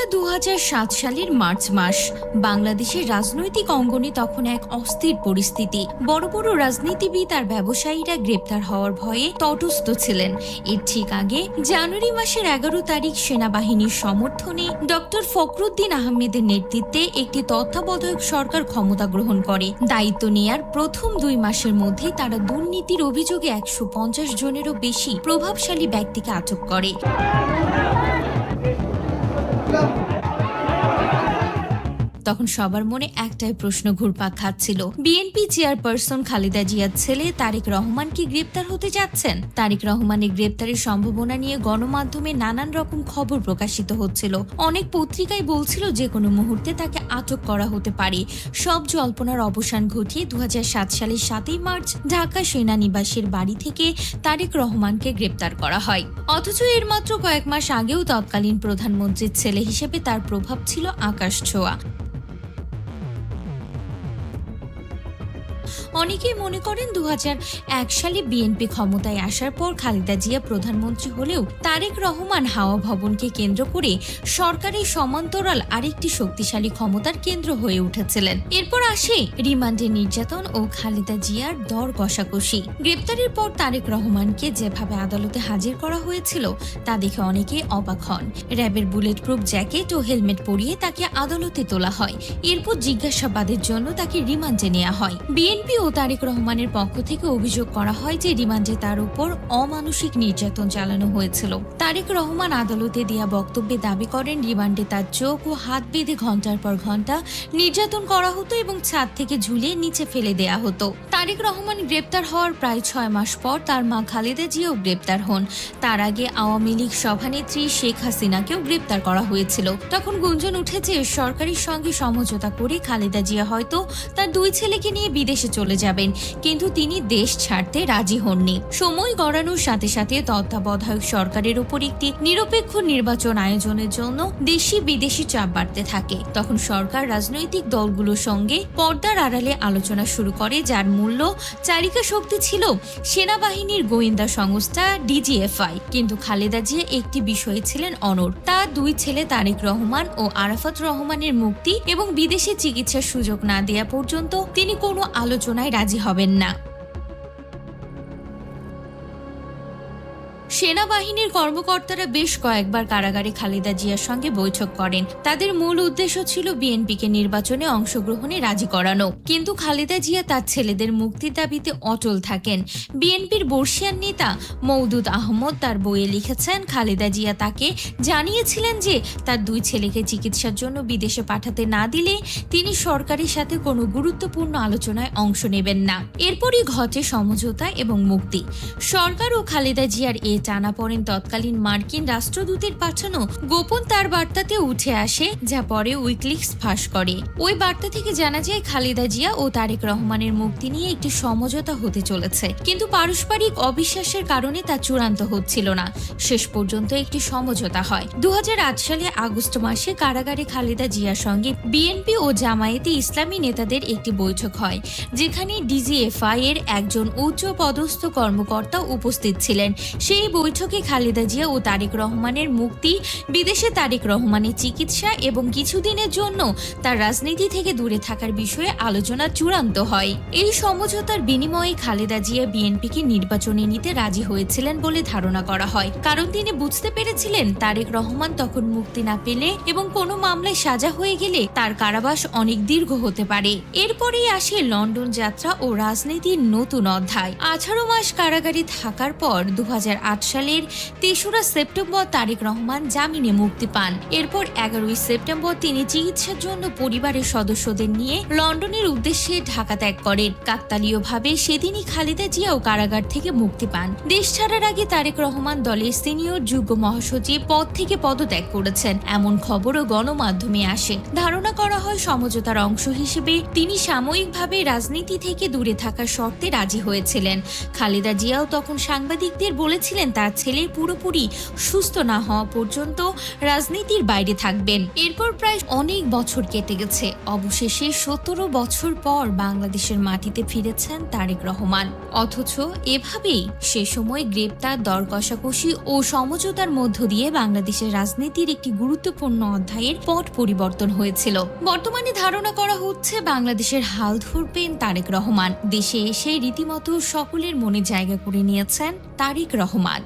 সালের মার্চ মাস, বাংলাদেশের রাজনৈতিক অঙ্গনে তখন এক অস্থির পরিস্থিতি। বড় বড় রাজনীতিবিদ আর ব্যবসায়ীরা গ্রেপ্তার হওয়ার ভয়ে তটস্থ ছিলেন। এর ঠিক আগে জানুয়ারি মাসের এগারো তারিখ সেনাবাহিনীর সমর্থনে ডক্টর ফখরুদ্দিন আহমেদের নেতৃত্বে একটি তত্ত্বাবধায়ক সরকার ক্ষমতা গ্রহণ করে। দায়িত্ব নেয়ার প্রথম দুই মাসের মধ্যে তারা দুর্নীতির অভিযোগে একশো পঞ্চাশ জনেরও বেশি প্রভাবশালী ব্যক্তিকে আটক করে। তখন সবার মনে একটাই প্রশ্ন ঘুরপাক খাচ্ছিল। বিএনপি চেয়ারপারসন খালেদা জিয়ার ছেলে তারেক রহমান কি গ্রেপ্তার হতে যাচ্ছেন। তারেক রহমানের গ্রেপ্তারের সম্ভাবনা নিয়ে গণমাধ্যমে নানান রকম খবর প্রকাশিত হচ্ছিল। অনেক পত্রিকায় বলছিল যে কোনো মুহূর্তে তাকে আটক করা হতে পারে। সব জল্পনার অবসান ঘটিয়ে দু হাজার সাত সালের সাতই মার্চ ঢাকা সেনানিবাসের বাড়ি থেকে তারেক রহমানকে গ্রেপ্তার করা হয়। অথচ এর মাত্র কয়েক মাস আগেও তৎকালীন প্রধানমন্ত্রীর ছেলে হিসেবে তার প্রভাব ছিল আকাশ ছোঁয়া। much. অনেকেই মনে করেন দু সালে বিএনপি ক্ষমতায় আসার পর খালেদা জিয়া প্রধানমন্ত্রী হলেও তারেক রহমান হাওয়া ভবনকে কেন্দ্র করে সরকারের সমান্তরাল আরেকটি শক্তিশালী ক্ষমতার কেন্দ্র হয়ে উঠেছিলেন। এরপর আসে রিমান্ডে নির্যাতন ও খালেদা জিয়ার দর কষাকষি। গ্রেপ্তারের পর তারেক রহমানকে যেভাবে আদালতে হাজির করা হয়েছিল, তা দেখে অনেকেই অবাক হন। র্যাবের বুলেট প্রুফ জ্যাকেট ও হেলমেট পরিয়ে তাকে আদালতে তোলা হয়। এরপর জিজ্ঞাসাবাদের জন্য তাকে রিমান্ডে নেওয়া হয়। বিএনপি ও তারেক রহমানের পক্ষ থেকে অভিযোগ করা হয় যে রিমান্ডে তার উপর অমানসিক নির্যাতন চালানো হয়েছিল। তারেক রহমান আদালতে দেয়া বক্তব্যে দাবি করেন, রিমান্ডে তার চোখ ও হাত বেঁধে ঘণ্টার পর ঘণ্টা নির্যাতন করা হতো এবং ছাদ থেকে ঝুলিয়ে নিচে ফেলে দেয়া হতো। তারেক রহমান গ্রেপ্তার হওয়ার প্রায় ছয় মাস পর তার মা খালেদা জিয়াও গ্রেপ্তার হন। তার আগে আওয়ামী লীগ সভানেত্রী শেখ হাসিনাকেও গ্রেপ্তার করা হয়েছিল। তখন গুঞ্জন উঠেছে সরকারের সঙ্গে সমঝোতা করে খালেদা জিয়া হয়তো তার দুই ছেলেকে নিয়ে বিদেশে চলে যাবেন, কিন্তু তিনি দেশ ছাড়তে রাজি হননি। সময় গড়ানোর সাথে সাথে তত্ত্বাবধায়ক সরকারের উপর একটি নিরপেক্ষ নির্বাচন আয়োজনের জন্য দেশি বিদেশি চাপ বাড়তে থাকে। তখন সরকার রাজনৈতিক দলগুলোর সঙ্গে পর্দার আড়ালে আলোচনা শুরু করে, যার মূল্য চালিকা শক্তি ছিল সেনাবাহিনীর গোয়েন্দা সংস্থা ডিজিএফআই। কিন্তু খালেদা জিয়া একটি বিষয়ে ছিলেন অনর তার দুই ছেলে তারেক রহমান ও আরাফাত রহমানের মুক্তি এবং বিদেশে চিকিৎসার সুযোগ না দেয়া পর্যন্ত তিনি কোনো আলোচনায় রাজি হবেন না। সেনাবাহিনীর কর্মকর্তারা বেশ কয়েকবার কারাগারে খালেদা জিয়ার সঙ্গে বৈঠক করেন। তাদের মূল উদ্দেশ্য ছিল বিএনপিকে নির্বাচনে অংশগ্রহণে রাজি করানো। কিন্তু খালেদা জিয়া তার ছেলেদের মুক্তির দাবিতে অটল থাকেন। বিএনপির বর্ষিয়ান নেতা মৌদুদ আহমদ তার বইয়ে লিখেছেন, খালেদা জিয়া তাকে জানিয়েছিলেন যে তার দুই ছেলেকে চিকিৎসার জন্য বিদেশে পাঠাতে না দিলে তিনি সরকারের সাথে কোনো গুরুত্বপূর্ণ আলোচনায় অংশ নেবেন না। এরপরই ঘটে সমঝোতা এবং মুক্তি। সরকার ও খালেদা জিয়ার এ টানা পড়েন তৎকালীন মার্কিন রাষ্ট্রদূতের পাঠানো গোপন তার বার্তাতে উঠে আসে, যা পরে উইকলিক্স ফাঁস করে। ওই বার্তা থেকে জানা যায়, খালেদা জিয়া ও তারেক রহমানের মুক্তি নিয়ে একটি সমঝোতা হতে চলেছে। কিন্তু পারস্পরিক অবিশ্বাসের কারণে তা চূড়ান্ত হচ্ছিল না। শেষ পর্যন্ত একটি সমঝোতা হয়। দু সালে আগস্ট মাসে কারাগারে খালেদা জিয়ার সঙ্গে বিএনপি ও জামায়াতে ইসলামী নেতাদের একটি বৈঠক হয়, যেখানে ডিজিএফআই এর একজন উচ্চ পদস্থ কর্মকর্তা উপস্থিত ছিলেন। সেই বৈঠকে খালেদা জিয়া ও তারেক রহমানের মুক্তি, বিদেশে তারেক রহমানের চিকিৎসা এবং কিছুদিনের জন্য তার রাজনীতি থেকে দূরে থাকার বিষয়ে আলোচনা চূড়ান্ত হয়। এই সমঝোতার বিনিময়ে খালেদা জিয়া বিএনপিকে নির্বাচনে নিতে রাজি হয়েছিলেন বলে ধারণা করা হয়। কারণ তিনি বুঝতে পেরেছিলেন তারেক রহমান তখন মুক্তি না পেলে এবং কোনো মামলায় সাজা হয়ে গেলে তার কারাবাস অনেক দীর্ঘ হতে পারে। এরপরেই আসে লন্ডন যাত্রা ও রাজনীতির নতুন অধ্যায়। আঠারো মাস কারাগারে থাকার পর দু হাজার আট সালের তেসরা সেপ্টেম্বর তারেক রহমান জামিনে মুক্তি পান। এরপর এগারোই সেপ্টেম্বর তিনি চিকিৎসার জন্য পরিবারের সদস্যদের নিয়ে লন্ডনের উদ্দেশ্যে ঢাকা ত্যাগ করেন। কাকতালীয়ভাবে সেদিনই খালেদা জিয়াও কারাগার থেকে মুক্তি পান। দেশ ছাড়ার আগে তারেক রহমান দলের সিনিয়র যুগ্ম মহাসচিব পদ থেকে পদত্যাগ করেছেন। এমন খবরও গণমাধ্যমে আসে। ধারণা করা হয় সমঝোতার অংশ হিসেবে তিনি সাময়িকভাবে রাজনীতি থেকে দূরে থাকার শর্তে রাজি হয়েছিলেন। খালেদা জিয়াও তখন সাংবাদিকদের বলেছিলেন তার ছেলে পুরোপুরি সুস্থ না হওয়া পর্যন্ত রাজনীতির বাইরে থাকবেন। এরপর প্রায় অনেক বছর কেটে গেছে। অবশেষে সতেরো বছর পর বাংলাদেশের মাটিতে ফিরেছেন তারেক রহমান। অথচ এভাবেই সে সময় গ্রেপ্তার, দর কষাকষি ও সমঝোতার মধ্য দিয়ে বাংলাদেশের রাজনীতির একটি গুরুত্বপূর্ণ অধ্যায়ের পট পরিবর্তন হয়েছিল। বর্তমানে ধারণা করা হচ্ছে বাংলাদেশের হাল ধরবেন তারেক রহমান। দেশে এসে রীতিমতো সকলের মনে জায়গা করে নিয়েছেন তারেক রহমান।